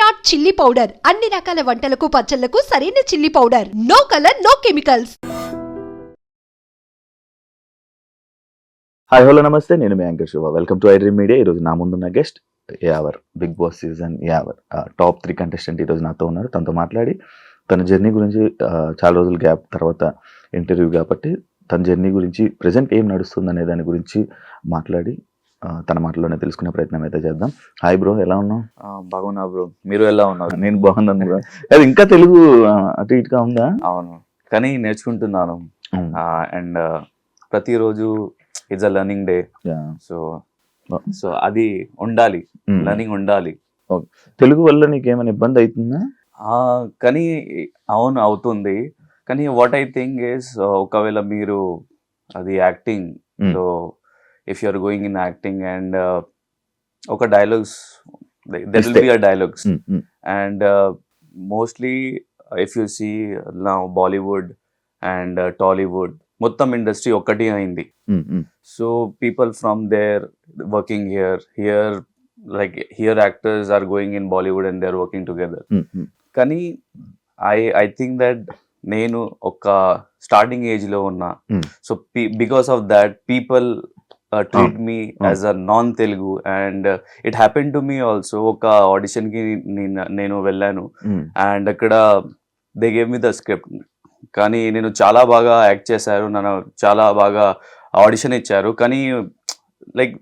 Virat chilli powder. అన్ని రకాల వంటలకు పచ్చళ్ళకు సరైన chilli powder. No colour no chemicals. Hi hello నమస్తే. నేను మీ anchor Shiva welcome to iDream media. ఈరోజు నా ముందున్న guest Yawar Bigg Boss season Yawar top three contestant ఈరోజు నాతో ఉన్నారు. తనతో మాట్లాడి తన జర్నీ గురించి చాలా రోజుల గ్యాప్ తర్వాత ఇంటర్వ్యూ కాబట్టి తన జర్నీ గురించి ప్రజెంట్ ఏం నడుస్తుంది అనే దాని గురించి మాట్లాడి తన మాటలోనే తెలుసుకునే ప్రయత్నం అయితే చేద్దాం. హాయ్ బ్రో ఎలా ఉన్నావు? బాగున్నా బ్రో మీరు ఎలా ఉన్నారు? నేను బాగున్నాను బ్రో అది ఇంకా తెలుగు అటు ఇటుగా ఉందా? అవును. కానీ నేర్చుకుంటున్నాను. అండ్ ప్రతిరోజు it's a learning day. So. So అది ఉండాలి. లెర్నింగ్ ఉండాలి. తెలుగు వల్ల నీకు ఏమైనా ఇబ్బంది అవుతుందా? కానీ అవును అవుతుంది. కానీ వాట్ ఐ థింక్ ఇస్ ఒకవేళ మీరు అది acting Mm. If you are going in acting and ఒక dialogues there will. Be a dialogues and uh, uh, if you see now bollywood and uh, tollywood మొత్తం ఇండస్ట్రీ ఒక్కటి అయింది. So people from there working here here like here actors are going in Bollywood and they are working together కానీ I I think that నేను ఒక starting ఏజ్లో ఉన్నా. So because of that people treat me Ah. As a non Telugu and it happen to me also ఒక ఆడిషన్కి నేను వెళ్ళాను. And అక్కడ they gave me the script కానీ నేను చాలా బాగా యాక్ట్ చేశారు. నన్ను చాలా బాగా ఆడిషన్ ఇచ్చారు. కానీ like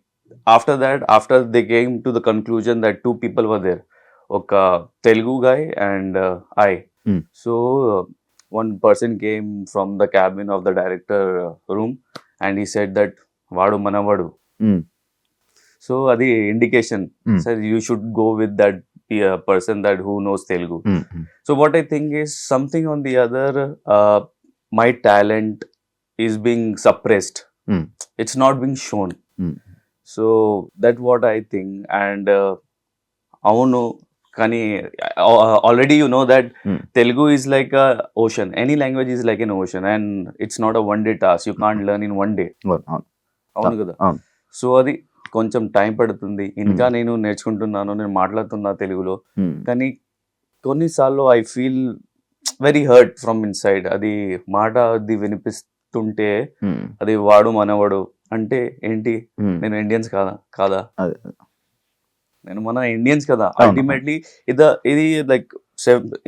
after that after they came to the conclusion that two people were there ఒక Telugu guy and I. So one person came from the cabin of the director room and he said that వాడు మనవాడు um, so అది indication Hmm. Sir you should go with that person that who knows Telugu um, um. So what I think is something on the other, uh, my talent is being suppressed. Hmm. It's not being shown. Hmm. So that's what I think. And uh, అవును కానీ already you know that Hmm. Telugu is like a ocean any language is like an ocean and it's not a one day task you can't learn in one day అవును, కదా. So అది కొంచెం time పడుతుంది. ఇంకా నేను నేర్చుకుంటున్నాను నేను మాట్లాడుతున్నా తెలుగులో. ఉమ్, కానీ కొన్నిసార్లు I feel very hurt from inside. అది మాట అది వినిపిస్తుంటే ఉమ్, అది వాడు మనవాడు అంటే ఏంటి. నేను ఇండియన్స్ కాదా? కాదా. నేను మన ఇండియన్స్ కదా. అల్టిమేట్లీ ఇది ఇది like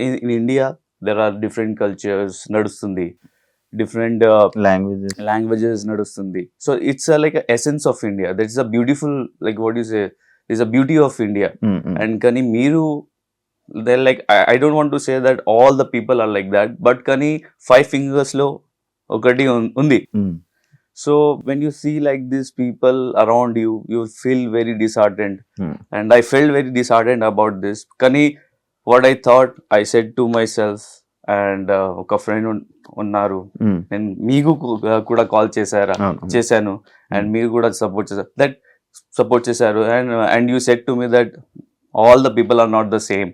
in India there are different cultures నడుస్తుంది. డిఫరెంట్ లాంగ్వేజెస్ లాంగ్వేజెస్ నడుస్తుంది. So it's like essence of India. That is a beautiful like what you say is a beauty of India. Um, and కానీ మీరు they like I don't want to say that all the people are like that but కానీ five ఫింగర్స్లో ఒకటి ఉంది. ఉమ్, so when you see like this people around you you feel very disheartened Hmm. And I feel very disheartened about this. కానీ what I thought I said to myself and ఒక friend ఉన్నారు. నేను మీకు కూడా call చేశారా. చేశాను. And మీరు కూడా సపోర్ట్ చేశారు. దట్ సపోర్ట్ చేశారు. And and you said to me that all the people are not the same.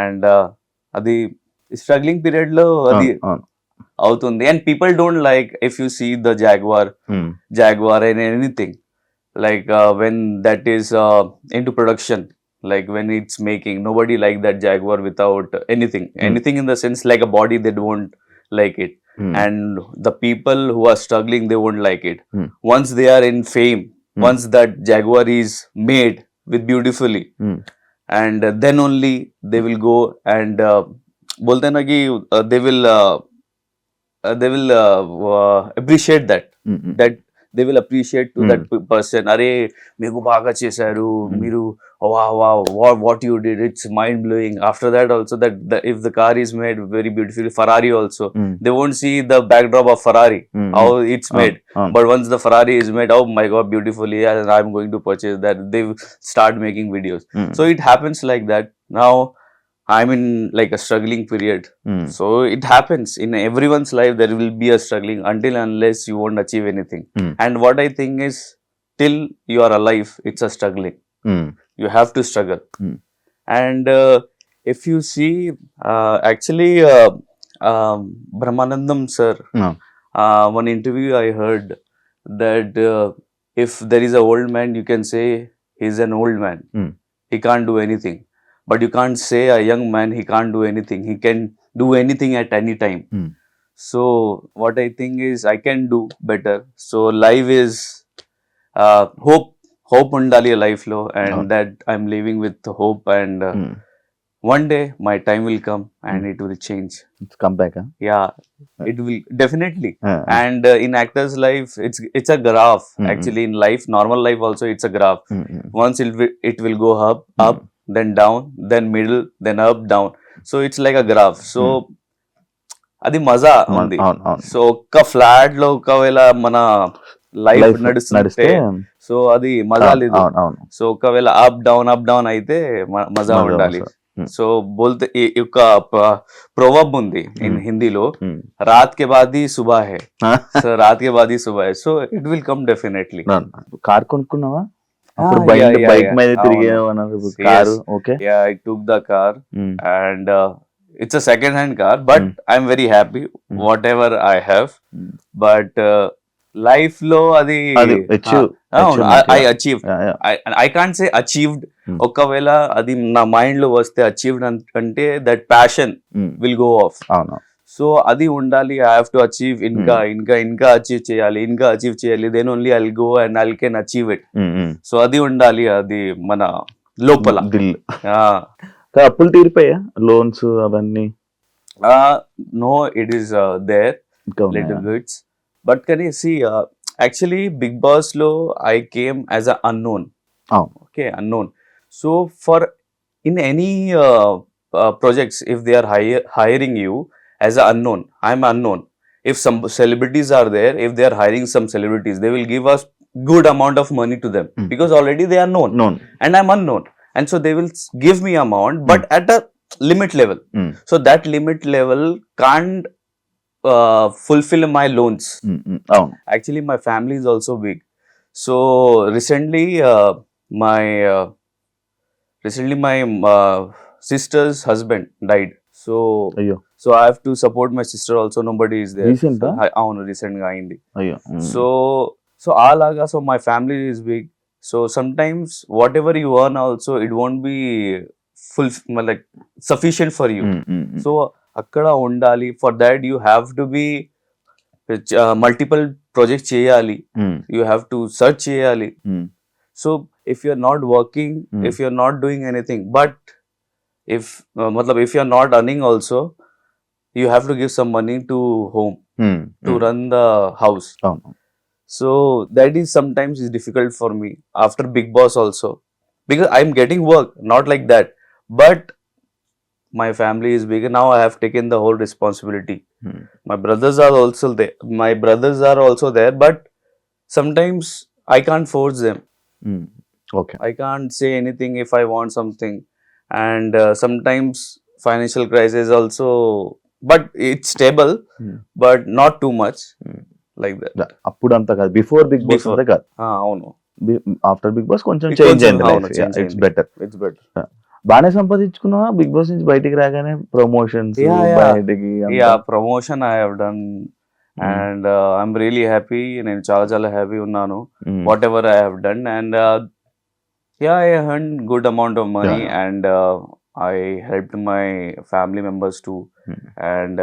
And అది స్ట్రగ్లింగ్ పీరియడ్లో అది. అవుతుంది. And people don't like if you see the Jaguar Jaguar and anything. Like when that is into production. like when it's making nobody like that jaguar without anything mm. anything in the sense like a body they don't like it mm. and the people who are struggling they won't like it mm. once they are in fame once that jaguar is made with beautifully and uh, then only they will go and bolte na ki they will uh, uh, they will appreciate that -hmm. that they will appreciate to that person అరే మీకు బాగా చేశారు మీరు Oh, wow wow. What what you did. It's mind blowing after that also that the, if the car is made very beautifully ferrari also mm. they won't see the backdrop of ferrari mm. how it's oh, made. Oh. but once the ferrari is made oh my god beautifully and i'm going to purchase that they start making videos. Mm. so it happens like that. Now i'm in like a struggling period. Hmm. So it happens. In everyone's life there will be a struggling until unless you won't achieve anything. Hmm. And what i think is till you are alive it's a struggling. You have to struggle. Hmm. And uh, if you see, uh, actually, uh, um, Brahmanandam sir, No. uh, one interview I heard that uh, if there is a old man, you can say he's an old man. Hmm. He can't do anything. but you can't say a young man he can't do anything he can do anything at any time Hmm. so what i think is i can do better so life is uh, hope hope undali life lo and అవును. that i'm living with hope and uh, Hmm. one day my time will come and it will change come back yeah it will definitely and uh, in actors life it's it's a graph Mhm. actually in life normal life also it's a graph Hmm, once it will, it will go up up then down then middle then up down so it's like a graph so అది మజా ఉంది so ఒక్క ఫ్లాట్లో ఒకవేళ మన life నడుస్తుంటే నడిస్తే so అది మజా లేదు సో ఒకవేళ అప్ డౌన్ అప్ డౌన్ అయితే మజా ఉండాలి. సో బోల్తే యొక్క ప్రొవబ్ ఉంది ఇన్. హిందీలో. రాత్ కే బాద్ సుబా హై? సో రాత్ కే బాద్ సుబా high so it will come definitely car కొనుక్కున్నావా అప్పుడు బైక్. మీద Yes. Car okay yeah I took the car and uh, it's a second hand car but Mm. i'm very happy Mm. whatever i life లో అది I. Achieve I can't say achieved. ఒకవేళ అది నా మైండ్లో వస్తే achieved అంటే that passion will go off so అది ఉండాలి. ఐ హావ్ టు అచీవ్ ఇంకా ఇంకా ఇంకా అచీవ్ చేయాలి ఇంకా అచీవ్ చేయాలి. Then only I'll go and I can achieve it. So అది ఉండాలి అది మన లోపల. దిల్ అప్పులు తీరిపోయా లోన్స్ అవన్నీ? Uh, no, it is uh, there, ఇంకా little ఉన్నాయా? bits. But can you see, uh, actually, Big Boss Low, I came as an unknown. Oh. Okay, unknown. So, for in any uh, uh, projects, if they are hire, hiring you as an unknown, I'm unknown. If some celebrities are there, if they are hiring some celebrities, they will give us good amount of money to them Hmm. because already they are known known. and I'm unknown. And so they will s- give me amount, but at a limit level. Hmm. So that limit level can't uh, fulfill my loans. Um, um, అవును Actually, my family is also big. So recently, uh, my uh, recently my uh, sister's husband died. So అయ్యో so I have to support my sister also. Nobody is there. Recent, So, huh? I- అవును రీసెంట్గా అయింది అయ్యో. So so అలాగా so my family is big so sometimes whatever you earn also it won't be full like sufficient for you. So అక్కడ ఉండాలి. For that you have to be multiple project చేయాలి. You have to search చేయాలి. So if you are not working. If you are not doing anything but if మతలబ్ if you are not earning also you have to give some money to home to. Run the house అవును So that is sometimes is difficult for me after Big Boss also. Because I'm getting work, not like that. But my family is bigger now. I have taken the whole responsibility. Hmm. My brothers are also there. My brothers are also there, but sometimes I can't force them. Um, okay I can't say anything if I want something, and uh, sometimes financial crisis also. But it's stable, Hmm. but not too much Hmm. like that. అప్పుడు అంతా కాదు before Bigg boss Before. అంతా కాదు Ah, అవును. After Bigg Boss కొంచెం change అయింది it's. Better It's better. బాగానే సంపాదించుకున్నావా బిగ్ బాస్ నుంచి బయటికి రాగానే. బయటికి have done, Hmm. and uh, I'm really happy. నేను చాలా చాలా హ్యాపీ ఉన్నాను whatever I have done and yeah I earn good amount of money. And I help my family members to. And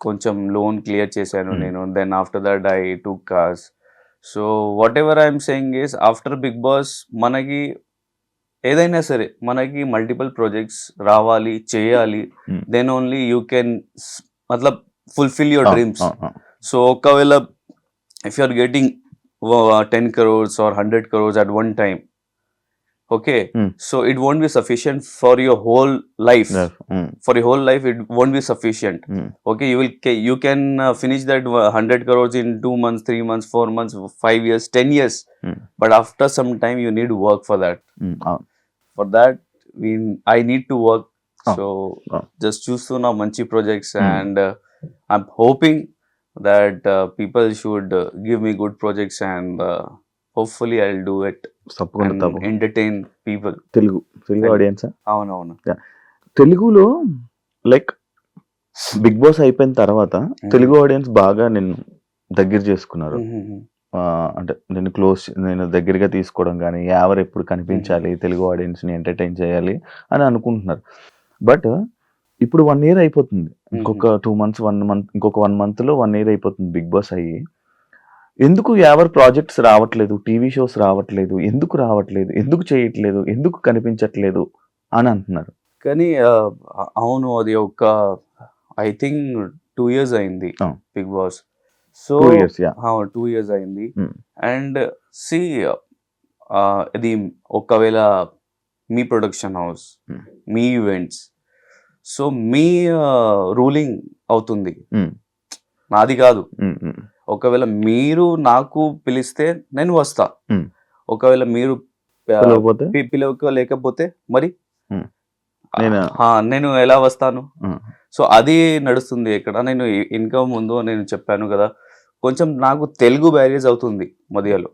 కొంచెం loan clear చేశాను Hmm. నేను then after that I two cars so whatever I'm saying is after Bigg Boss మనకి ఏదైనా సరే మనకి multiple projects రావాలి చేయాలి Hmm. Then only you can మతలబ్ ఫుల్ఫిల్ యువర్ డ్రీమ్స్. సో ఒకవేళ if you are getting ten crores or hundred crores at one time okay Hmm. so it won't be sufficient for your whole life Yeah, um, for your whole life it won't be sufficient um, okay you will ca- you can uh, finish that uh, 100 crores in 2 months 3 months 4 months 5 years 10 years Hmm. but for that I need to work so just చూస్తున్నా మంచి projects and I'm hoping that people should give me good projects and hopefully I do it entertain people Telugu Telugu audience అవునవును. తెలుగులో like Bigg Boss అయిపోయిన తర్వాత Telugu audience బాగా నేను దగ్గర చేసుకున్నారు. అంటే నేను క్లోజ్ నేను దగ్గరగా తీసుకోవడం కానీ యావర్ ఎప్పుడు కనిపించాలి తెలుగు ఆడియన్స్ని ఎంటర్టైన్ చేయాలి అని అనుకుంటున్నారు. బట్ ఇప్పుడు వన్ ఇయర్ అయిపోతుంది. ఇంకొక టూ మంత్స్ వన్ మంత్ ఇంకొక వన్ మంత్లో వన్ ఇయర్ అయిపోతుంది బిగ్ బాస్ అయ్యి. ఎందుకు యావర్ ప్రాజెక్ట్స్ రావట్లేదు టీవీ షోస్ రావట్లేదు ఎందుకు రావట్లేదు ఎందుకు చేయట్లేదు ఎందుకు కనిపించట్లేదు అని అంటున్నారు. కానీ అవును అది ఒక ఐ థింక్ టూ ఇయర్స్ అయింది. Bigg Boss. So two years yeah two years అయింది. Hmm. అండ్ సి ఇది ఒకవేళ మీ ప్రొడక్షన్ హౌస్ Hmm. మీ ఈవెంట్స్ సో మీ రూలింగ్ అవుతుంది. నాది కాదు. ఒకవేళ మీరు నాకు పిలిస్తే నేను వస్తా. Hmm. ఒకవేళ మీరు పిలవలేకపోతే మరి? Hmm. నేను- ఎలా వస్తాను. సో అది నడుస్తుంది ఇక్కడ. నేను ఇన్కమ్ ముందు నేను చెప్పాను కదా కొంచెం నాకు తెలుగు బ్యారేజ్ అవుతుంది మధ్యలో.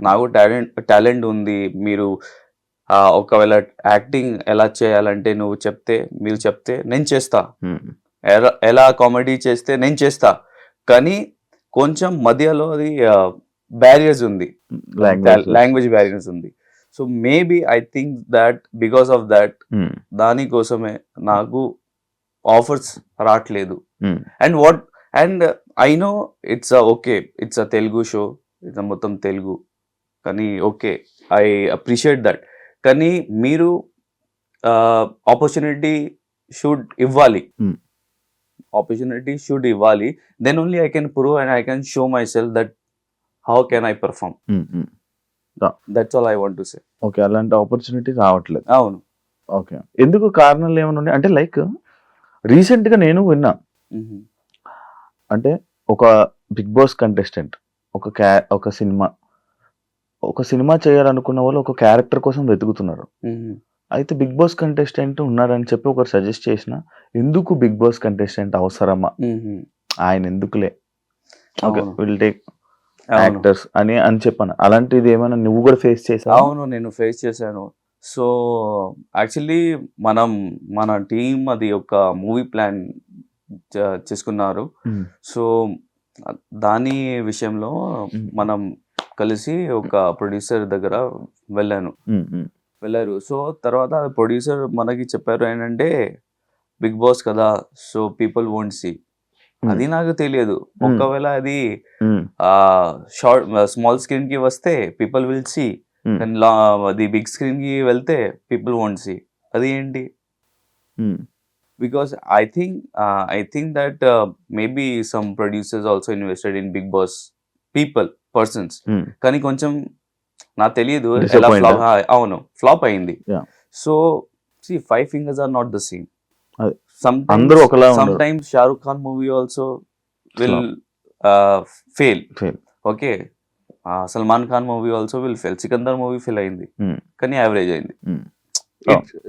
నాకు టాలెంట్ టాలెంట్ ఉంది. మీరు ఒకవేళ యాక్టింగ్ ఎలా చేయాలంటే నువ్వు చెప్తే మీరు చెప్తే నేను చేస్తా. ఎలా ఎలా కామెడీ చేస్తే నేను చేస్తా. కానీ కొంచెం మధ్యలో అది బ్యారియర్స్ ఉంది. లాంగ్వేజ్ బ్యారియర్స్ ఉంది. So maybe I think that because of that um, దానికోసమే నాకు ఆఫర్స్ రావట్లేదు ఉమ్, and what and I know it's okay it's a Telugu show it's మొత్తం తెలుగు. కానీ ఓకే ఐ అప్రిషియేట్ దట్. కానీ మీరు ఆపర్చునిటీ షుడ్ ఇవ్వాలి. Hmm. ఆపర్చునిటీ షుడ్ ఇవ్వాలి. Then only I can prove and I can show myself that how can I perform. That's all I want to say okay అలాంటి opportunity రావట్లేదు అవును okay ఎందుకు కారణాలు ఏమైనా ఉన్నాయి అంటే లైక్ రీసెంట్గా నేను విన్నా Mhm. అంటే ఒక బిగ్ బాస్ కంటెస్టెంట్ ఒక క్యా ఒక సినిమా ఒక సినిమా చేయాలనుకున్న వాళ్ళు ఒక క్యారెక్టర్ కోసం వెతుకుతున్నారు Mhm. అయితే బిగ్ బాస్ కంటెస్టెంట్ ఉన్నారని చెప్పి ఒకరు సజెస్ట్ చేసిన ఎందుకు బిగ్ బాస్ కంటెస్టెంట్ అవసరమా Mhm. ఆయన ఎందుకులే ఓకే. Will take. యాక్టర్స్ అని అని చెప్పాను. అలాంటిది ఏమైనా నువ్వు కూడా ఫేస్ చేసావా? అవును నేను ఫేస్ చేశాను. సో యాక్చువల్లీ మనం మన టీం అది ఒక మూవీ ప్లాన్ చేసుకున్నారు. ఉమ్, సో దాని విషయంలో Mm. మనం కలిసి ఒక ప్రొడ్యూసర్ దగ్గర వెళ్ళాను. ఉమ్, వెళ్ళారు. సో తర్వాత ప్రొడ్యూసర్ మనకి చెప్పారు ఏంటంటే బిగ్ బాస్ కదా so people won't see Hmm. అది నాకు తెలియదు. ఒకవేళ అది షార్ట్ స్మాల్ స్క్రీన్కి వస్తే పీపుల్ విల్ సి. అది బిగ్ స్క్రీన్కి వెళ్తే పీపుల్ వోంట్ సి. అది ఏంటి? Because I think I think that maybe some producers also invested in Bigg Boss people persons కానీ కొంచెం నాకు తెలియదు. ఎలా ఫ్లాప్ అవును ఫ్లాప్ అయింది. So see five fingers are not the. Some అందరూ ఒకలా sometimes Shahrukh Khan movie also will fail. Okay Salman Khan movie also will fail Sikandar movie fail అయింది Hmm. కానీ యావరేజ్ అయింది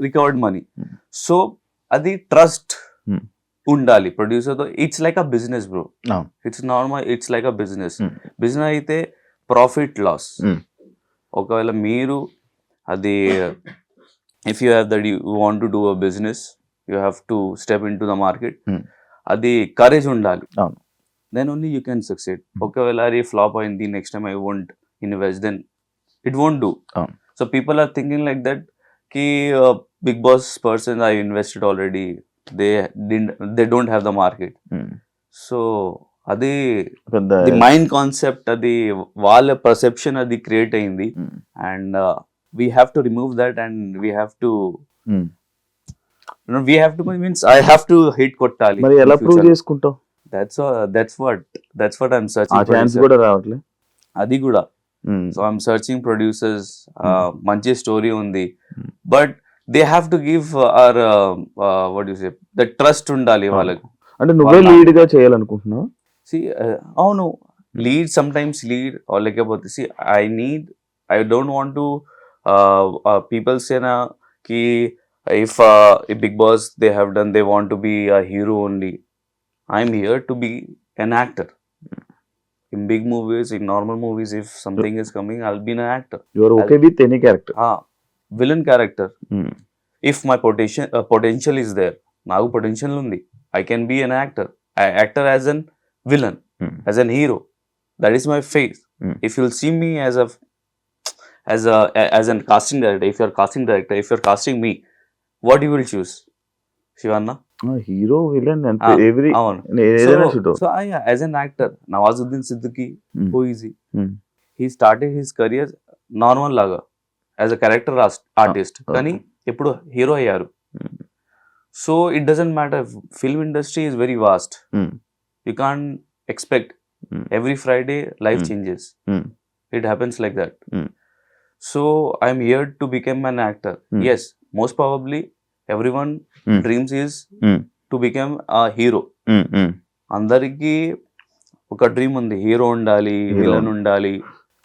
రికవర్డ్ మనీ. సో అది trust Hmm. ఉండాలి ప్రొడ్యూసర్తో it's like a business bro. It's normal it's like a business. Business అయితే profit loss Hmm. ఒకవేళ మీరు అది if you have that you want to do a business you have to step into the market. అది courage ఉండాలి. Then only you can succeed ఒకవేళ అది flop అయింది next time I won't invest then it won't do. So people are thinking like దట్కి Bigg Boss person I invested already they they don't have the market. So అది mind concept అది వాళ్ళ perception అది create అయింది and we have to remove that and we have to. We have to means I have to hit కొట్టాలి మరి ఎలా prove చేసుకుంటావు? That's that's what that's what I'm ఆ ఛాన్స్ కూడా రావట్లే. అది కూడా. So I'm searching producers. మంచి స్టోరీ ఉంది. But they have to give or what you say the trust ఉండాలి. వాళ్ళకి. అంటే నువ్వే లీడ్గా చేయాలనుకుంటున్నావు? సి అవును. లీడ్ సమ్ టైమ్స్ లీడ్ లేకపోతే see I need I don't want to people సేనా కి If Bigg Boss they have done they want to be a hero only I'm here to be an actor in big movies in normal movies if something is coming I'll be an actor your okay with any character villain character if my potential potential is there నాకు potential ఉంది I can be an actor actor as an villain as an hero that is my face Mm. If you'll see me as a as a as a casting director, if you're casting director, if you're casting me, what you will choose? Shivanna? Hero villain Ah, every అవును ఏదైనా shoot so I, as an actor, Nawazuddin Siddiqui, Mm. who is he? Mm. He started his career normal లాగా as a character artist okay. కానీ ఇప్పుడు hero అయ్యారు Mm. So it doesn't matter film industry is very vast Mm. You can expect Mm. Every Friday life Mm. Changes Mm. It happens like that Mm. So I'm here to become an actor Mm. As most probably everyone Mm. Dreams Mm. To become a hero అందరికి ఒక dream ఉంది. Hero ఉండాలి. Villain ఉండాలి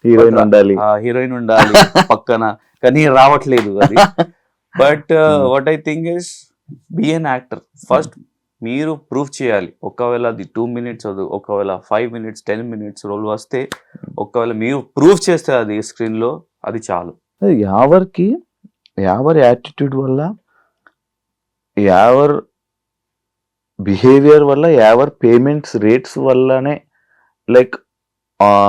heroine ఉండాలి. Heroine ఉండాలి పక్కన. కానీ రావట్లేదు అది. But. What I think is be an actor first మీరు ప్రూవ్ చేయాలి. ఒకవేళ అది టూ మినిట్స్ అది ఒకవేళ five minutes ten minutes role వస్తే ఒకవేళ మీరు ప్రూవ్ చేస్తే అది స్క్రీన్లో అది చాలు. అది యావర్కి యావర్ యాటిట్యూడ్ వల్ల యావర్ బిహేవియర్ వల్ల యావర్ పేమెంట్స్ రేట్స్ వల్లనే లైక్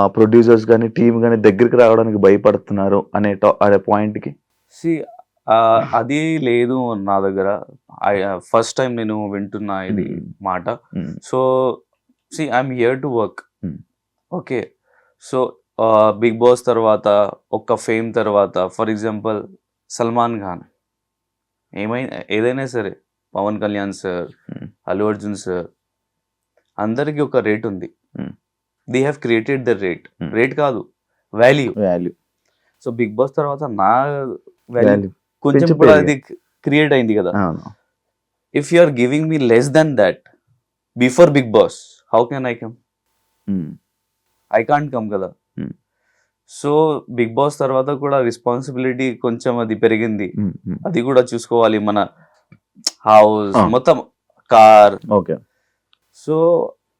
ప్రొడ్యూసర్స్ కానీ టీమ్ కానీ దగ్గరికి రావడానికి భయపడుతున్నారు అనే ట- అనే పాయింట్కి. సి అది లేదు నా దగ్గర. ఫస్ట్ టైం నేను వింటున్నా ఇది. మాట. So see I'm here to work. Okay. So Bigg Boss తర్వాత ఒక ఫేమ్ తర్వాత ఫర్ ఎగ్జాంపుల్ సల్మాన్ ఖాన్. ఏమైనా ఏదైనా సరే Pawan Kalyan sir Hmm. Allu Arjun sir అందరికీ ఒక రేట్ ఉంది. They have created the rate. Rate కాదు value value so Bigg Boss తర్వాత నా వాల్యూ కొంచెం కూడా. అది క్రియేట్ అయింది కదా you are giving me less than that before big boss how can i come Hmm. i can't come కదా Hmm. So Bigg Boss తర్వాత కూడా రెస్పాన్సిబిలిటీ కొంచెం అది పెరిగింది. అది కూడా చూసుకోవాలి మన హౌస్. మొత్తం car okay. So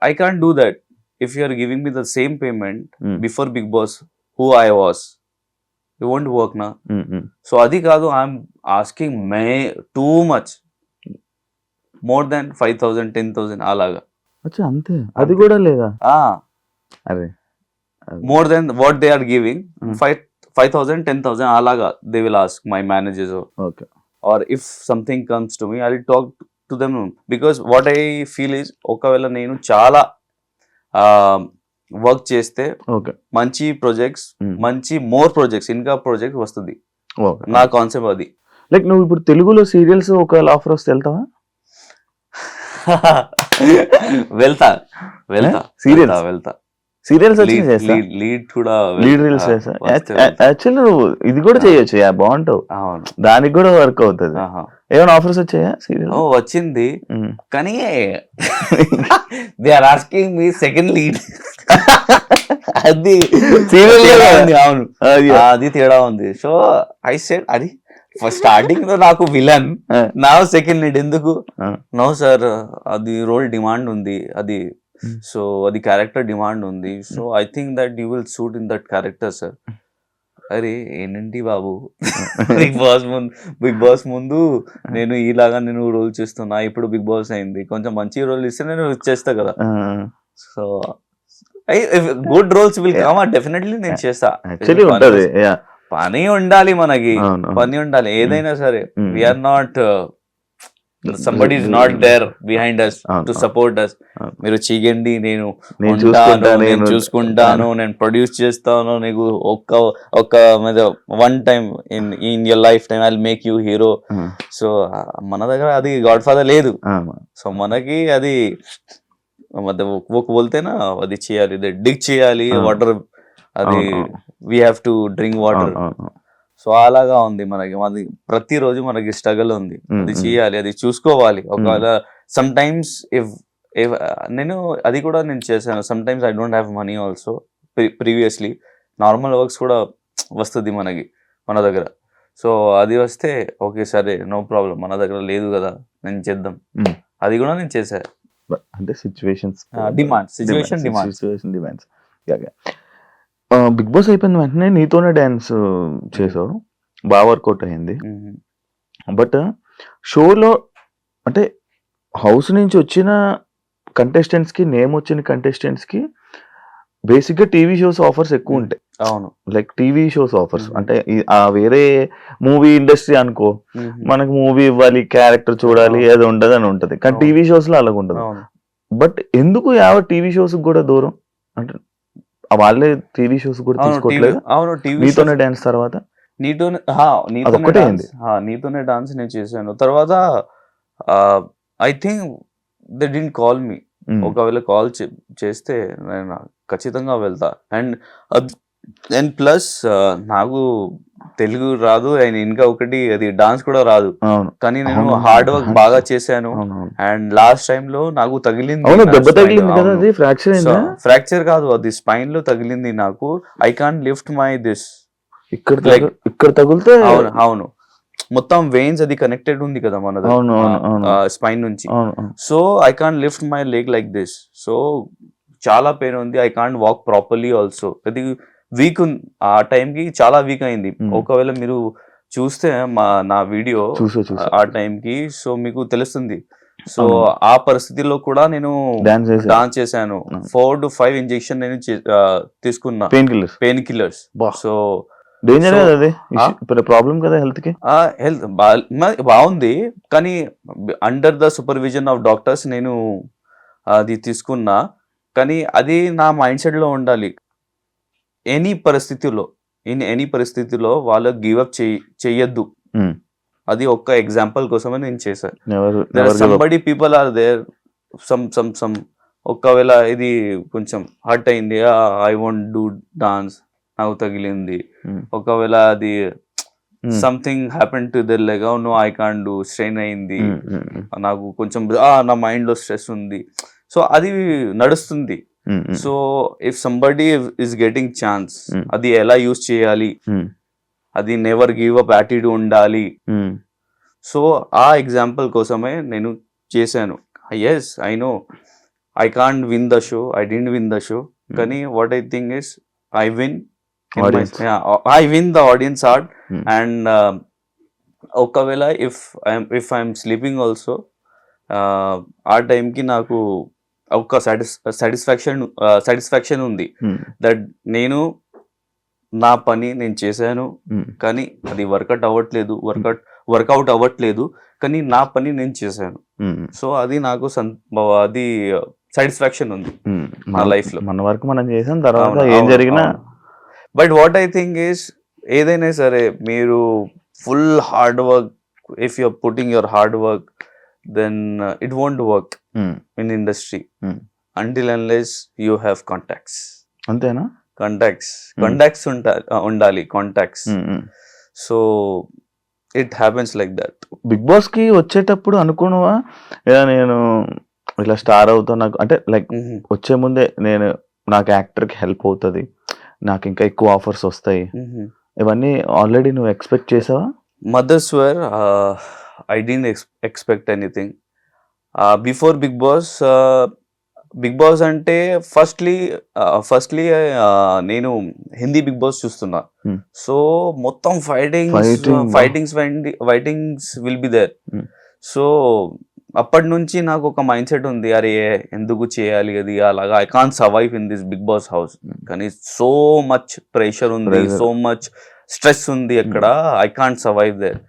I can't do that if you are giving me the same payment. Before Bigg Boss who I was you won't work నా. సో అది కాదు I'm asking may too much more than five thousand ten thousand అలాగా. అంతే. అది కూడా లేదా? అరే. More then what they are giving Hmm. Five five thousand ten thousand అలాగా they will ask my managers okay or if something comes to me I talk to them because what I feel is ఒకవేళ నేను చాలా work చేస్తే మంచి projects Hmm. మంచి more projects ఇంకా project వస్తుంది. నా కాన్సెప్ట్ అది. లైక్ నువ్వు ఇప్పుడు తెలుగులో సీరియల్స్ ఒకవేళ ఆఫర్ వస్తే వెళ్తావా? వెళ్తా వెళ్తా Serials? వెళ్తా, వెళ్తా. సీరియల్స్ లీడ్ కూడా లీడ్. రీల్స్. యాక్చువల్లీ నువ్వు ఇది కూడా చేయొచ్చు యా బాగుంటావు అవును దానికి కూడా వర్క్ అవుతుంది. ఏమైనా ఆఫర్స్ వచ్చాయా సీరియల్ వచ్చింది కానీ they are asking me second lead అది కదా? ఉంది, అవును అది తేడా ఉంది సో ఐ సెడ్ అది స్టార్టింగ్లో నాకు విలన్. నా సెకండ్ లీడ్ ఎందుకు. నో సార్ అది రోల్ డిమాండ్ ఉంది అది. సో అది క్యారెక్టర్ డిమాండ్ ఉంది. So I think that you will suit in that character sir అరే ఏంటి బాబు? బిగ్ బాస్ ముందు బిగ్ బాస్ ముందు నేను ఇలాగా నేను రోల్ చేస్తున్నా ఇప్పుడు బిగ్ బాస్ అయింది. కొంచెం మంచి రోల్ ఇస్తే నేను చేస్తా కదా. So good roles will come definitely నేను చేస్తా. పని ఉండాలి మనకి. పని ఉండాలి. ఏదైనా సరే. We're not somebody is not there behind us to support us మీరు చీగండి నేను నేను చూసుకుంటాను నేను ప్రొడ్యూస్ చేస్తాను నీకు ఒక్క ఒక్క one time in in your life time I make you hero so మన దగ్గర అది గాడ్ ఫాదర్ లేదు సో మనకి అది ఒక అది చేయాలి డిగ్ చేయాలి వాటర్ అది we have to drink water so అలాగా ఉంది మనకి. అది ప్రతిరోజు మనకి స్ట్రగల్ ఉంది. అది. చేయాలి అది చూసుకోవాలి. ఒకవేళ సమ్ టైమ్స్ ఇఫ్ నేను అది కూడా నేను చేశాను. Sometimes I don't have money also previously normal works కూడా వస్తుంది మనకి మన దగ్గర. సో అది వస్తే ఓకే సరే నో ప్రాబ్లం మన దగ్గర లేదు కదా నేను చేద్దాం. అది కూడా నేను చేశా. But అంటే situations demand situation demand situation demands Bigg Boss అయిపోయిన వెంటనే నీతోనే డ్యాన్స్ చేసావు బాగా వర్కౌట్ అయింది. బట్ షోలో అంటే హౌస్ నుంచి వచ్చిన contestants కి నేమ్ వచ్చిన contestants కి బేసిక్గా టీవీ షోస్ ఆఫర్స్ ఎక్కువ ఉంటాయి. అవును. Like TV shows offers. అంటే ఆ వేరే మూవీ ఇండస్ట్రీ అనుకో. మనకు మూవీ ఇవ్వాలి క్యారెక్టర్ చూడాలి. అది ఉండదు అని ఉంటది. కానీ. టీవీ షోస్లో అలాగ ఉండదు బట్ ఎందుకు యావ టీవీ షోస్ కూడా దూరం? అంటే వాళ్ళే టీవీ షోస్ కూడా తీసుకోవట్లేదు. అవును టీవీ మీతోనే డాన్స్ తర్వాత? నీతోనే నీతోనే డాన్స్ నీతోనే నేను చేశాను. తర్వాత I think they didn't call me. ఒకవేళ కాల్ చేస్తే నేను ఖచ్చితంగా వెళ్తా. అండ్ అండ్ ప్లస్ నాకు తెలుగు రాదు. అండ్ ఇంకా ఒకటి అది డాన్స్ కూడా రాదు. కానీ నేను. హార్డ్ వర్క్ బాగా చేశాను. అండ్ లాస్ట్ టైం లో నాకు తగిలింది దెబ్బ కదా. అది? ఫ్రాక్చర్ ఫ్రాక్చర్ కాదు అది స్పైన్లో తగిలింది నాకు. I can lift my this ఇక్కడ ఇక్కడ తగిలితే అవును అవును. మొత్తం వెయిన్స్ అది కనెక్టెడ్ ఉంది కదా అవును. స్పైన్ నుంచి. So I can lift my leg like this so చాలా పెయిన్ ఉంది. I can't walk properly also అది వీక్ ఆ టైంకి చాలా వీక్ అయింది. ఒకవేళ మీరు చూస్తే మా నా వీడియో ఆ టైంకి సో మీకు తెలుస్తుంది. సో. ఆ పరిస్థితిలో కూడా నేను డాన్స్ చేశాను. ఫోర్ టు ఫైవ్ ఇంజెక్షన్ నేను తీసుకున్నా. Pain killers? Pain killers. So danger కదా అది? ప్రాబ్లం కదా హెల్త్కి హెల్త్ బాగుంది. కానీ under the supervision of doctors నేను అది తీసుకున్నా. కానీ అది నా మైండ్ సెట్లో ఉండాలి. ఎనీ పరిస్థితిలో ఇన్ ఎనీ పరిస్థితిలో వాళ్ళకి గివప్ చెయ్యొద్దు Hmm. అది ఒక్క ఎగ్జాంపుల్ కోసమే నేను చేశాను people are there some some some ఒకవేళ ఇది కొంచెం హర్ట్ అయింది ఐ వాంట్ డూ డాన్స్ నాకు తగిలింది. Hmm. ఒకవేళ అది something happen to their leg no I can do strain అయింది. నాకు కొంచెం నా మైండ్లో స్ట్రెస్ ఉంది. సో అది నడుస్తుంది. So if somebody is getting chance. అది ఎలా యూస్ చేయాలి? అది నెవర్ గివ్ అప్ యాటిట్యూడ్ ఉండాలి. సో ఆ ఎగ్జాంపుల్ కోసమే నేను చేశాను. Yes I know I can't win the show I didn't win the show కానీ what I think is I win. I win the audience Hmm. And ఒకవేళ if I'm if I'm sleeping also ఆ టైంకి నాకు ఒక సాటిస్ satisfaction satisfaction ఉంది. That నేను నా పని నేను చేశాను కానీ అది వర్కౌట్ అవ్వట్లేదు వర్కౌట్ వర్కౌట్ అవ్వట్లేదు కానీ నా పని నేను చేశాను. సో అది నాకు అది సాటిస్ఫాక్షన్ ఉంది నా life లో. మన వరకు మనం చేసాం తర్వాత ఏం జరిగినా but what I think is ఏదైనా సరే మీరు full hard work if you're putting your hard work then it won't work Hmm. In industry Hmm. Until unless you have contacts అంతేనా? Contacts Hmm. కాంటాక్ట్స్ ఉంటా ఉండాలి contacts Hmm, hmm. So it happens like that Bigg బాస్కి వచ్చేటప్పుడు అనుకున్నావా? ఇలా నేను ఇలా star అవుతా నాకు అంటే లైక్ వచ్చే ముందే నేను నాకు యాక్టర్కి హెల్ప్ అవుతుంది నాకు ఇంకా ఎక్కువ ఆఫర్స్ వస్తాయి. ఇవన్నీ ఆల్రెడీ నువ్వు ఎక్స్పెక్ట్ చేసావా? Mothers where I didn't expect anything before Bigg Boss Bigg Boss అంటే ఫస్ట్లీ ఫస్ట్లీ నేను హిందీ బిగ్ బాస్ చూస్తున్నా Hmm. సో మొత్తం fightings. Fightings fightings will be there Hmm. So అప్పటి నుంచి నాకు ఒక మైండ్ సెట్ ఉంది అరే ఎందుకు చేయాలి అది అలాగా I can survive in this Bigg Boss house Hmm. కానీ సో మచ్ ప్రెషర్ ఉంది. సో మచ్ స్ట్రెస్ ఉంది అక్కడ ఐ కాంట్ సర్వైవ్ దేర్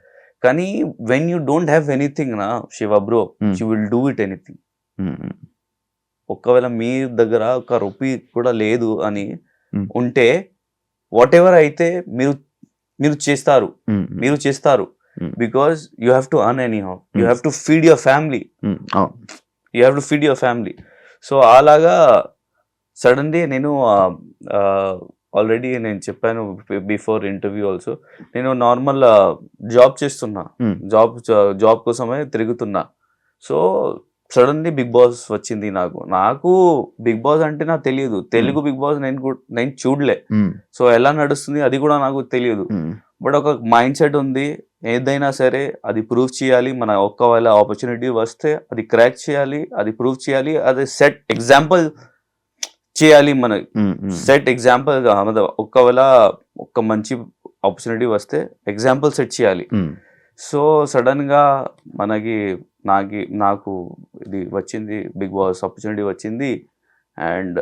కానీ when you don't have anything నా Shiva bro. You will do it anything. ఒకవేళ మీ దగ్గర ఒక రూపీ కూడా లేదు అని Hmm. ఉంటే వాట్ ఎవర్ అయితే మీరు మీరు చేస్తారు Hmm, hmm. మీరు చేస్తారు. Because you have to earn anyhow you. Have to feed your family. You have to feed your family so అలాగా సడన్లీ నేను ఆల్రెడీ నేను చెప్పాను బిఫోర్ ఇంటర్వ్యూ ఆల్సో నేను నార్మల్ జాబ్ చేస్తున్నా. Hmm. జాబ్ జాబ్ కోసమే తిరుగుతున్నా. సో సడన్లీ బిగ్ బాస్ వచ్చింది నాకు. నాకు బిగ్ బాస్ అంటే నాకు తెలియదు. తెలుగు బిగ్ బాస్ నేను నేను చూడలే. Hmm, సో ఎలా నడుస్తుంది అది కూడా నాకు తెలియదు. Hmm. బట్ ఒక మైండ్ సెట్ ఉంది. ఏదైనా సరే అది ప్రూవ్ చేయాలి. మన ఒక్కవేళ ఆపర్చునిటీ వస్తే అది క్రాక్ చేయాలి. అది ప్రూవ్ చేయాలి. అది సెట్ ఎగ్జాంపుల్ చేయాలి మన. సెట్ ఎగ్జాంపుల్ ఒక్కవేళ ఒక మంచి ఆపర్చునిటీ వస్తే ఎగ్జాంపుల్ సెట్ చేయాలి. సో సడన్గా మనకి నాకి నాకు ఇది వచ్చింది బిగ్ బాస్ ఆపర్చునిటీ వచ్చింది అండ్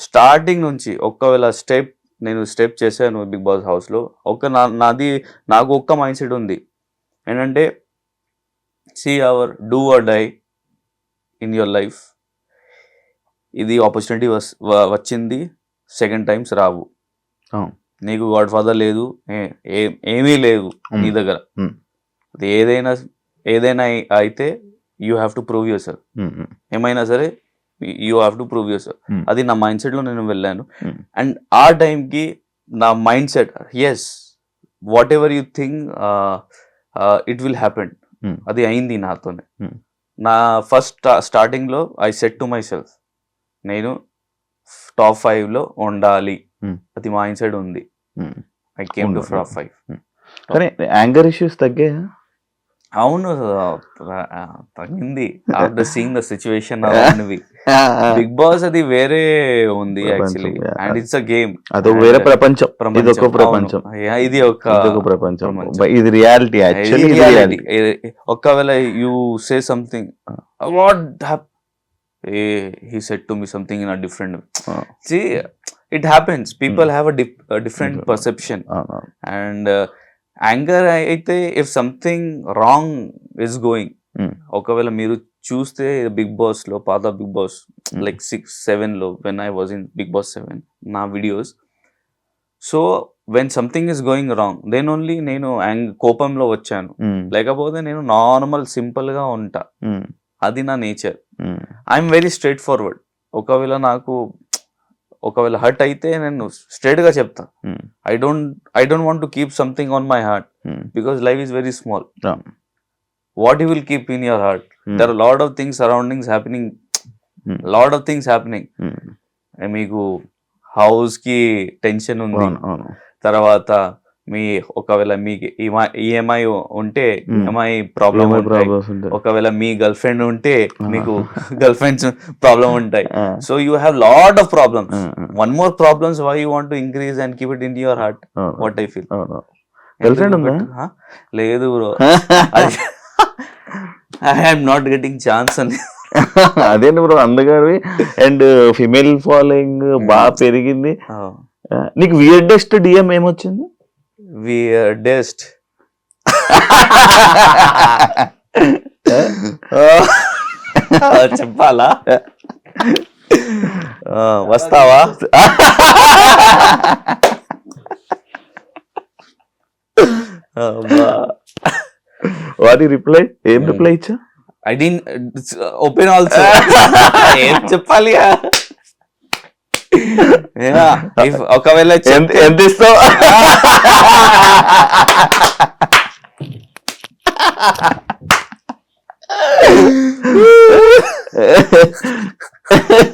స్టార్టింగ్ నుంచి ఒక్కవేళ స్టెప్ నేను స్టెప్ చేశాను బిగ్ బాస్ హౌస్లో ఒక నా నాది నాకు ఒక్క మైండ్ సెట్ ఉంది ఏంటంటే see our do or die in your life ఇది ఆపర్చునిటీ వచ్చింది. సెకండ్ టైమ్స్ రావు. నీకు గాడ్ ఫాదర్ లేదు. ఏమీ లేదు నీ దగ్గర. ఏదైనా ఏదైనా అయి- అయితే you have to prove um, um, ఏమైనా సరే you have to prove self Hmm. అది నా మైండ్ సెట్లో నేను వెళ్ళాను. అండ్ ఆ టైంకి నా mindset is whatever you think it will happen. అది అయింది నాతోనే. నా ఫస్ట్ స్టార్టింగ్లో I set to myself నేను టాప్ ఫైవ్లో ఉండాలి. Hmm. అది మైండ్ సెట్ ఉంది. ఉమ్. I came to. Top five కానీ యాంగర్ ఇష్యూస్ తగ్గే అవును తగ్గింది. After seeing the situation around Bigg Boss అది వేరే ఉంది actually. And it's a game అదొక వేరే ప్రపంచం. ఇది ఒక ప్రపంచం. ఇది ఒక ప్రపంచం. ఇది రియాలిటీ యాక్చువల్లీ ఒకవేళ you say something what he set to me something in different. See it happens people have a different. Perception and anger అయితే if something wrong is going. ఒకవేళ మీరు చూస్తే బిగ్ బాస్లో పాత బిగ్ బాస్. లైక్ సిక్స్ సెవెన్లో when I was in Bigg Boss seven నా videos so when something is going wrong then only నేను కోపంలో వచ్చాను. లేకపోతే నేను నార్మల్ సింపుల్గా ఉంటా. అది నా nature. I'm very straightforward ఒకవేళ నాకు ఒకవేళ హర్ట్ అయితే నేను స్ట్రైట్గా చెప్తా I don't I don't want to keep something on my heart because life is very small. What you will keep in your heart there are lot of things surroundings happening. Lot of things happening మీకు హౌస్కి tension ఉంది. తర్వాత మీ ఒకవేళ మీకు EMI ఉంటే Hmm. EMI problem ఏమై ఉంటాయి. problems ఉంటాయి. ఒకవేళ మీ గర్ల్ ఫ్రెండ్ ఉంటే Ah. మీకు గర్ల్ ఫ్రెండ్స్ ప్రాబ్లం ఉంటాయి so you have lot of problems one more problems why you want increase and keep it in your heart what I feel. Girlfriend ఉందా? లేదు bro I am not getting chance అని. అదేంటి bro అందగాడివి and female following బాగా పెరిగింది. ఆ, నీకు weirdest DM ఏమొచ్చింది? డెస్ట్ చెప్పాలా? ఆ, వస్తావా? వాటి రిప్లై? ఏం. రిప్లై ఇచ్చా? ఐ డి ఓపెన్ ఆల్సో ఏం చెప్పాలి ఒకవేళ ఎంత ఇస్తావు?